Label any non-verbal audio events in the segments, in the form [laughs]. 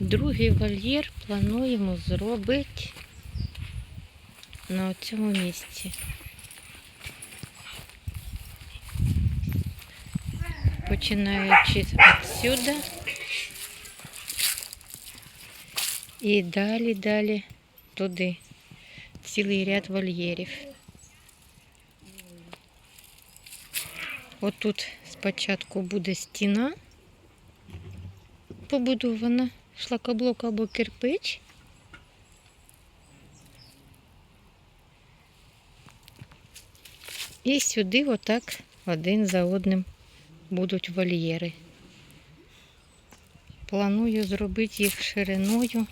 Другий вольєр плануємо зробити на цьому місці. Починаючи відсюди і далі, далі туди. Цілий ряд вольєрів. Отут спочатку буде стіна побудована, шлакоблок або кирпич. І сюди отак один за одним будуть вольєри. Планую зробити їх шириною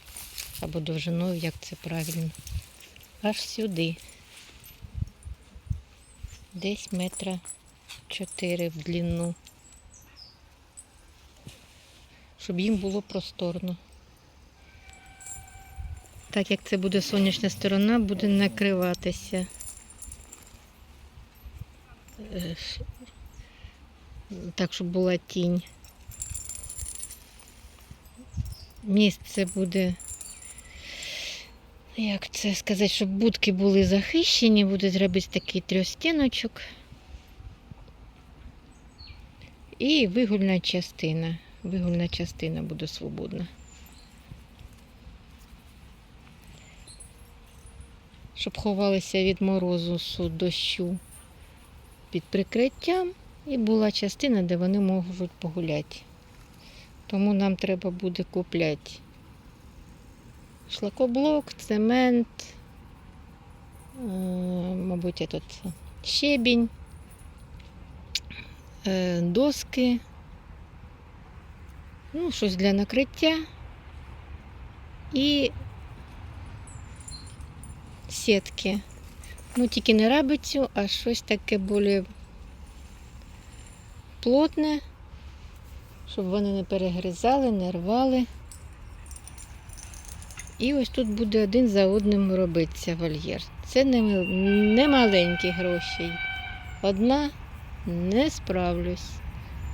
або довжиною, як це правильно. Аж сюди. Десь метра 4 в длину. Щоб їм було просторно. Так як це буде сонячна сторона, буде накриватися. Е, Так, щоб була тінь. Місце буде, як це сказати, щоб будки були захищені, буде зробити такий трьохстіночок. І вигульна частина. Вигульна частина буде свободна. Щоб ховалися від морозу, дощу під прикриттям. І була частина, де вони можуть погуляти. Тому нам треба буде купляти шлакоблок, цемент, е, мабуть, щебінь, е, доски, ну, щось для накриття і сітки. Ну, тільки не рабицю, а щось таке більш плотне, щоб вони не перегризали, не рвали. І ось тут буде один за одним робитися вольєр. Це не, не маленькі гроші. Одна не справлюсь,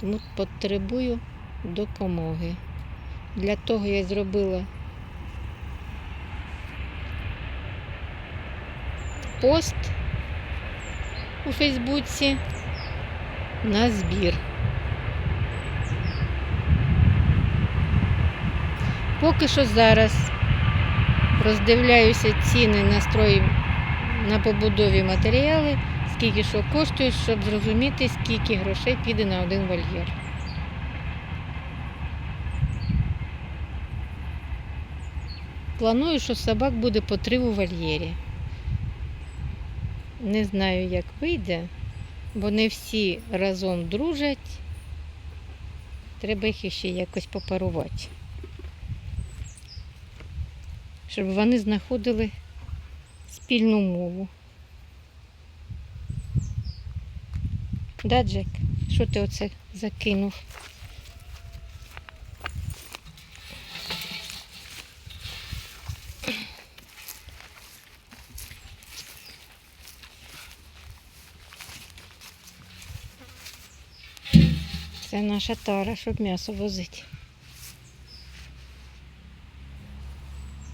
тому потребую допомоги. Для того я зробила пост у Фейсбуці на збір. Поки що зараз роздивляюся ціни настрої на побудові матеріали, скільки що коштує, щоб зрозуміти, скільки грошей піде на один вольєр. Планую, що собак буде по три у вольєрі. Не знаю, як вийде, бо не всі разом дружать. Треба їх ще якось попарувати. Щоб вони знаходили спільну мову. Да, Джек? Що ти оце закинув? Це наша тара, щоб м'ясо возити.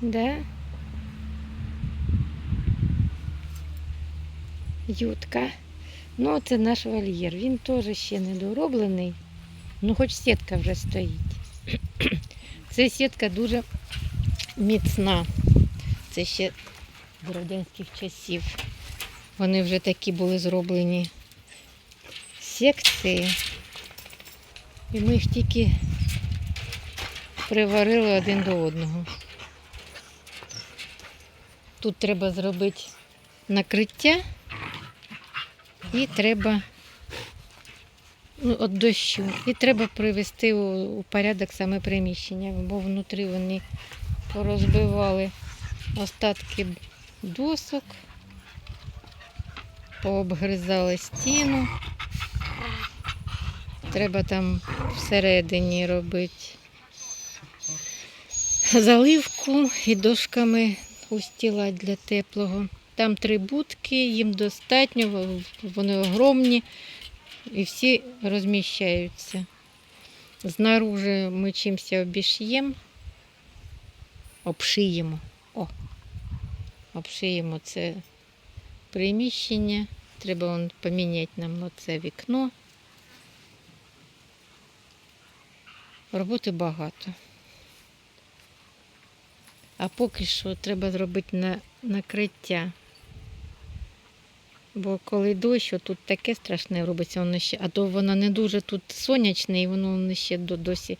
Да? Ютка. Ну, це наш вольєр. Він теж ще не дороблений. Ну, хоч сітка вже стоїть. [clears throat] Ця сітка дуже міцна. Це ще з радянських часів. Вони вже такі були зроблені секції. І ми їх тільки приварили один до одного. Тут треба зробити накриття і треба ну, от дощу. І треба привести у, порядок саме приміщення, бо внутрі вони порозбивали остатки досок, пообгризали стіну. Треба там всередині робити заливку і дошками устілати для теплого. Там три будки, їм достатньо, вони огромні і всі розміщаються. Знаружи ми чимось обіш'ємо, обшиємо. О, обшиємо це приміщення. Треба поміняти нам оце вікно. Роботи багато. А поки що треба зробити на, накриття. Бо коли дощ, тут таке страшне робиться, воно ще, а то воно не дуже тут сонячне, і воно ще досі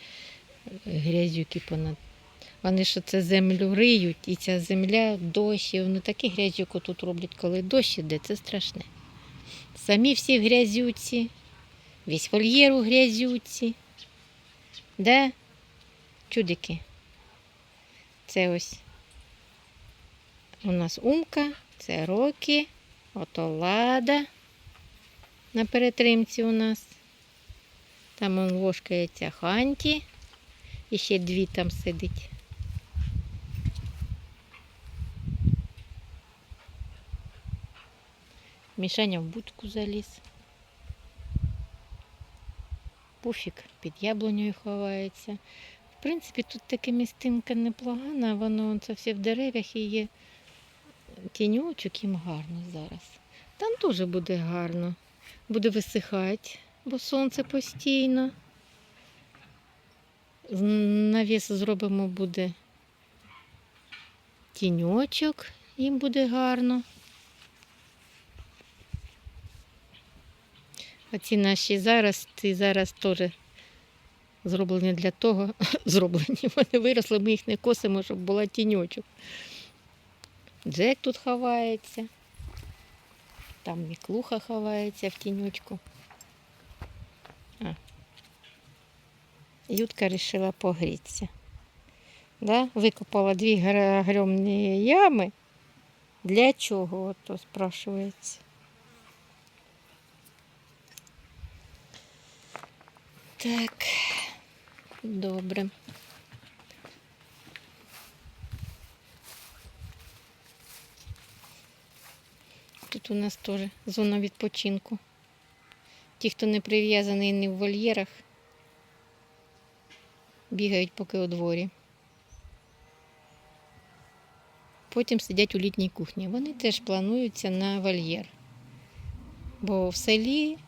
грязюки понад. Вони що це землю риють, і ця земля, дощ, і вони таке грязюку тут роблять, коли дощ іде, це страшне. Самі всі грязюці, весь вольєр у грязюці. Де? Чудики. Це ось у нас умка, це роки, ото лада на перетримці у нас. Там он ложкається ханті. І ще дві там сидить. Мішаня в будку заліз. Пуфік під яблунею ховається. В принципі, тут така містинка непогана, воно це все в деревах і є тіньочок, їм гарно зараз. Там теж буде гарно. Буде висихати, бо сонце постійно. Навіс зробимо буде тіньочок, їм буде гарно. А ці наші зараз, ці зараз теж зроблені для того, [laughs] зроблені, вони виросли, ми їх не косимо, щоб була тіньочок. Джек тут ховається. Там Міклуха ховається в тіньочку. А. Ютка вирішила погрітися. Да? Викопала дві гра- ями. Для чого? То спрашується. Так, добре. Тут у нас теж зона відпочинку. Ті, хто не прив'язаний не в вольєрах, бігають поки у дворі. Потім сидять у літній кухні. Вони теж плануються на вольєр. Бо в селі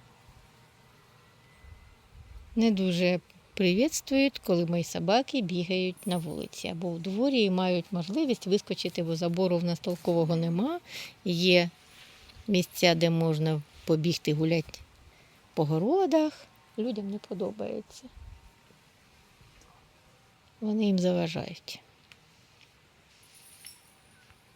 не дуже привітствують, коли мої собаки бігають на вулиці або у дворі і мають можливість вискочити, бо забору в нас толкового нема. Є місця, де можна побігти гуляти по городах. Людям не подобається. Вони їм заважають.